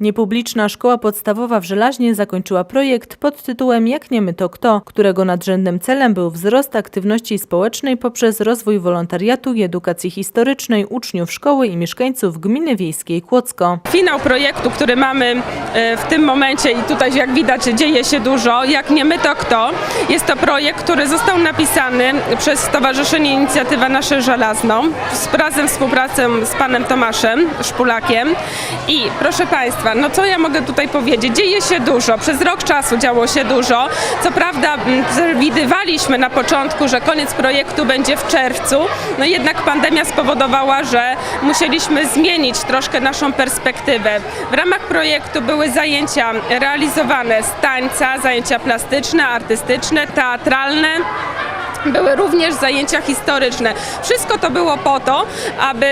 Niepubliczna szkoła podstawowa w Żelaźnie zakończyła projekt pod tytułem Jak nie my to kto, którego nadrzędnym celem był wzrost aktywności społecznej poprzez rozwój wolontariatu i edukacji historycznej uczniów szkoły i mieszkańców gminy wiejskiej Kłodzko. Finał projektu, który mamy e, w tym momencie i tutaj jak widać dzieje się dużo, jak nie my to kto. Jest to projekt, który został napisany przez Stowarzyszenie Inicjatywa Nasze Żelazno z razem współpracę z panem Tomaszem Szpulakiem i proszę Państwa, no co ja mogę tutaj powiedzieć? Dzieje się dużo, przez rok czasu działo się dużo. Co prawda m, przewidywaliśmy na początku, że koniec projektu będzie w czerwcu, no jednak pandemia spowodowała, że musieliśmy zmienić troszkę naszą perspektywę. W ramach projektu były zajęcia realizowane z tańca, zajęcia plastyczne, artystyczne, teatralne. Były również zajęcia historyczne. Wszystko to było po to, aby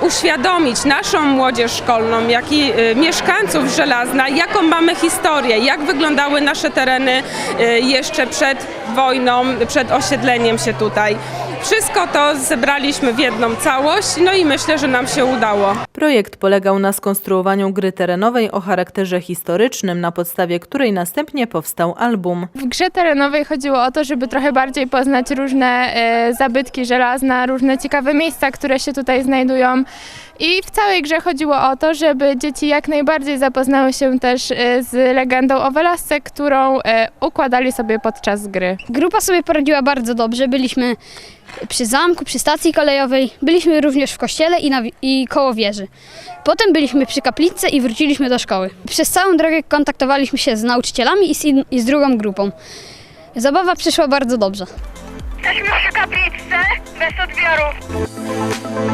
uświadomić naszą młodzież szkolną, jak i y, mieszkańców Żelazna, jaką mamy historię, jak wyglądały nasze tereny y, jeszcze przed wojną, przed osiedleniem się tutaj. Wszystko to zebraliśmy w jedną całość, no i myślę, że nam się udało. Projekt polegał na skonstruowaniu gry terenowej o charakterze historycznym, na podstawie której następnie powstał album. W grze terenowej chodziło o to, żeby trochę bardziej poznać różne e, zabytki żelazna, różne ciekawe miejsca, które się tutaj znajdują. I w całej grze chodziło o to, żeby dzieci jak najbardziej zapoznały się też e, z legendą o Welasce, którą e, układali sobie podczas gry. Grupa sobie poradziła bardzo dobrze. Byliśmy przy zamku, przy stacji kolejowej, byliśmy również w kościele i, na, i koło wieży. Potem byliśmy przy kaplicy i wróciliśmy do szkoły. Przez całą drogę kontaktowaliśmy się z nauczycielami i z, in, i z drugą grupą. Zabawa przyszła bardzo dobrze. Jesteśmy przy kapliczce bez odbioru.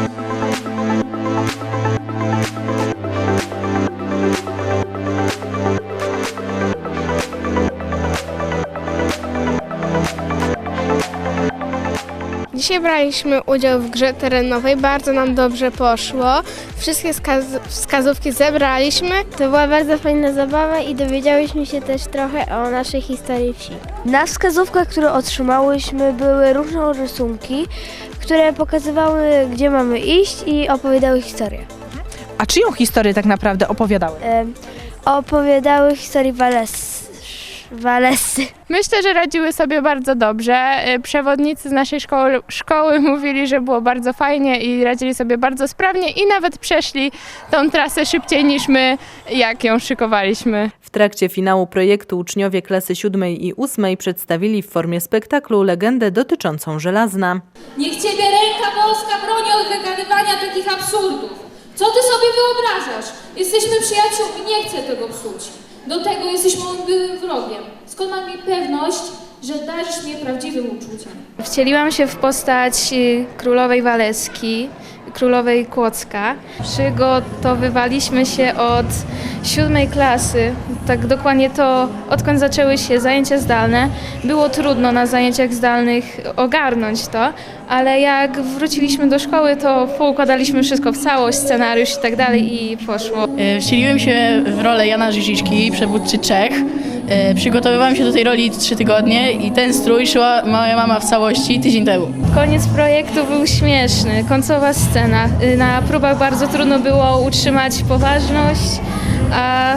Dzisiaj braliśmy udział w grze terenowej, bardzo nam dobrze poszło. Wszystkie skaz- wskazówki zebraliśmy. To była bardzo fajna zabawa i dowiedziałyśmy się też trochę o naszej historii wsi. Na wskazówkach, które otrzymałyśmy, były różne rysunki, które pokazywały, gdzie mamy iść i opowiadały historię. A czyją historię tak naprawdę opowiadały? Em, opowiadały historię Wales... Walesy. Myślę, że radziły sobie bardzo dobrze. E, Przewodnicy z naszej szkoły, szkoły mówili, że było bardzo fajnie i radzili sobie bardzo sprawnie i nawet przeszli tą trasę szybciej niż my, jak ją szykowaliśmy. W trakcie finału projektu uczniowie klasy siódmej i ósmej przedstawili w formie spektaklu legendę dotyczącą żelazna. Niech Ciebie ręka boska broni od wyganywania takich absurdów. Co Ty sobie wyobrażasz? Jesteśmy przyjaciółmi, nie chcę tego psuć. Do tego jesteś moim byłym wrogiem. Skąd mam mieć pewność, że darzysz mnie prawdziwym uczuciem? Wcieliłam się w postać y, królowej Waleski, królowej Kłodzka. Przygotowywaliśmy się od siódmej klasy, tak dokładnie to, odkąd zaczęły się zajęcia zdalne. Było trudno na zajęciach zdalnych ogarnąć to, ale jak wróciliśmy do szkoły, to poukładaliśmy wszystko w całość, scenariusz i tak dalej i poszło. E, Wcieliłem się w rolę Jana Żyziczki, przywódcy Czech. E, Przygotowywałem się do tej roli trzy tygodnie i ten strój szyła moja mama w całości tydzień temu. Koniec projektu był śmieszny, końcowa scena. Y, Na próbach bardzo trudno było utrzymać poważność, a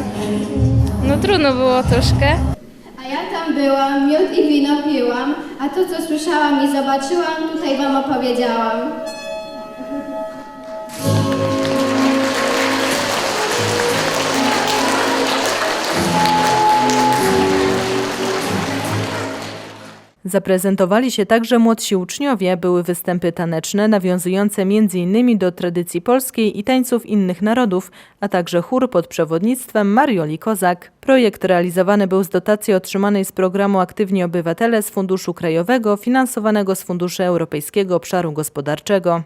no trudno było troszkę. A ja tam byłam, miód i wino piłam, a to co słyszałam i zobaczyłam, tutaj wam opowiedziałam. Zaprezentowali się także młodsi uczniowie, były występy taneczne nawiązujące m.in. do tradycji polskiej i tańców innych narodów, a także chór pod przewodnictwem Marioli Kozak. Projekt realizowany był z dotacji otrzymanej z programu Aktywni Obywatele z Funduszu Krajowego finansowanego z Funduszy Europejskiego Obszaru Gospodarczego.